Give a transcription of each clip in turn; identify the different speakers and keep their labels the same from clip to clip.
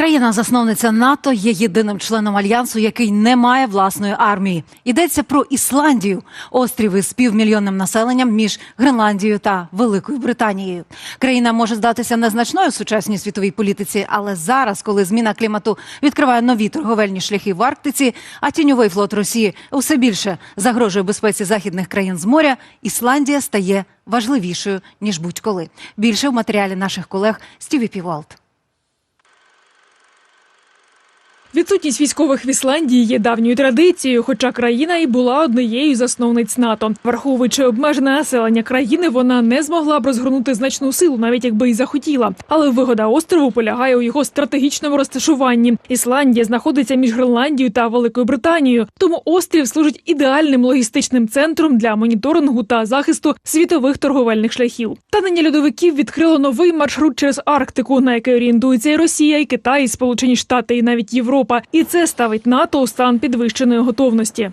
Speaker 1: Країна-засновниця НАТО є єдиним членом альянсу, який не має власної армії. Йдеться про Ісландію, острів із півмільйонним населенням між Гренландією та Великою Британією. Країна може здатися незначною сучасній світовій політиці, але зараз, коли зміна клімату відкриває нові торговельні шляхи в Арктиці, а тіньовий флот Росії усе більше загрожує безпеці західних країн з моря, Ісландія стає важливішою ніж будь-коли. Більше в матеріалі наших колег Стіві Півалт.
Speaker 2: Відсутність військових в Ісландії є давньою традицією, хоча країна і була однією засновниць НАТО. Враховуючи обмежене населення країни, вона не змогла б розгорнути значну силу, навіть якби й захотіла. Але вигода острову полягає у його стратегічному розташуванні. Ісландія знаходиться між Гренландією та Великою Британією, тому острів служить ідеальним логістичним центром для моніторингу та захисту світових торговельних шляхів. Танення льодовиків відкрило новий маршрут через Арктику, на який орієнтуються і Росія, і Китай, і Сполучені Штати, і навіть Європа. І це ставить НАТО у стан підвищеної готовності.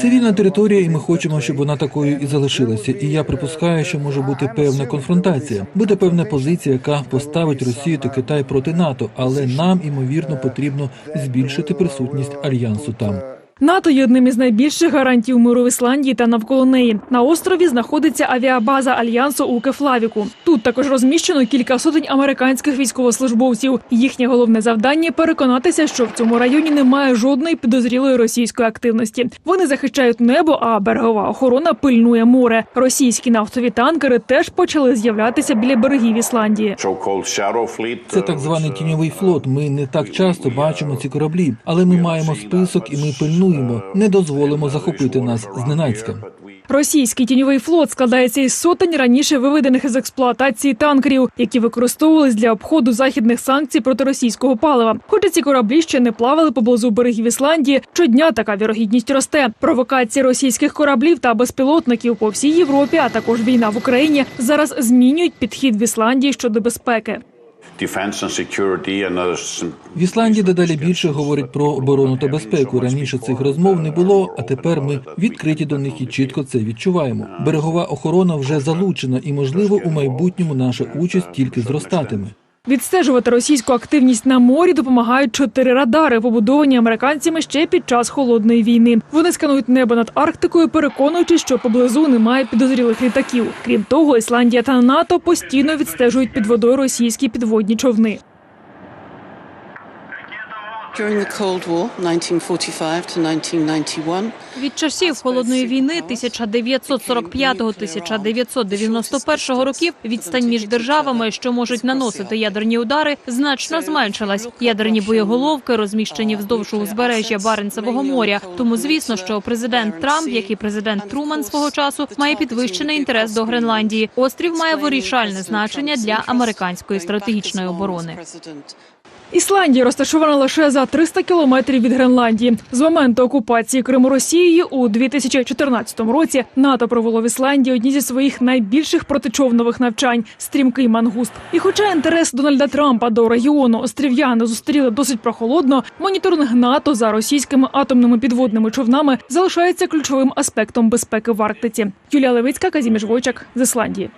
Speaker 3: Це вільна територія, і ми хочемо, щоб вона такою і залишилася. І я припускаю, що може бути певна конфронтація, буде певна позиція, яка поставить Росію та Китай проти НАТО, але нам імовірно потрібно збільшити присутність альянсу там.
Speaker 2: НАТО є одним із найбільших гарантів миру в Ісландії та навколо неї. На острові знаходиться авіабаза альянсу у Кефлавіку. Тут також розміщено кілька сотень американських військовослужбовців. Їхнє головне завдання переконатися, що в цьому районі немає жодної підозрілої російської активності. Вони захищають небо, а берегова охорона пильнує море. Російські нафтові танкери теж почали з'являтися біля берегів Ісландії.
Speaker 3: Це так званий тіньовий флот. Ми не так часто бачимо ці кораблі, але ми маємо список і ми пильнуємо, не дозволимо захопити нас зненацька.
Speaker 2: Російський тіньовий флот складається із сотень раніше виведених із експлуатації танкерів, які використовувались для обходу західних санкцій проти російського палива. Хоча ці кораблі ще не плавали поблизу берегів Ісландії. Щодня така вірогідність росте. Провокації російських кораблів та безпілотників по всій Європі, а також війна в Україні зараз змінюють підхід в Ісландії щодо безпеки.
Speaker 3: В Ісландії дедалі більше говорять про оборону та безпеку. Раніше цих розмов не було, а тепер ми відкриті до них і чітко це відчуваємо. Берегова охорона вже залучена, і можливо у майбутньому наша участь тільки зростатиме.
Speaker 2: Відстежувати російську активність на морі допомагають чотири радари, побудовані американцями ще під час холодної війни. Вони сканують небо над Арктикою, переконуючи, що поблизу немає підозрілих літаків. Крім того, Ісландія та НАТО постійно відстежують під водою російські підводні човни.
Speaker 4: Від часів холодної війни 1945-1991 років відстань між державами, що можуть наносити ядерні удари, значно зменшилась. Ядерні боєголовки розміщені вздовж узбережжя Баренцевого моря. Тому звісно, що президент Трамп, як і президент Труман свого часу, має підвищений інтерес до Гренландії. Острів має вирішальне значення для американської стратегічної оборони.
Speaker 2: Ісландія розташована лише за 300 кілометрів від Гренландії. З моменту окупації Криму Росією у 2014 році НАТО провело в Ісландії одні зі своїх найбільших протичовнових навчань стрімкий мангуст. І хоча інтерес Дональда Трампа до регіону острів'яни зустріли досить прохолодно, моніторинг НАТО за російськими атомними підводними човнами залишається ключовим аспектом безпеки в Арктиці. Юлія Левицька, Казіміж Войчак з Ісландії.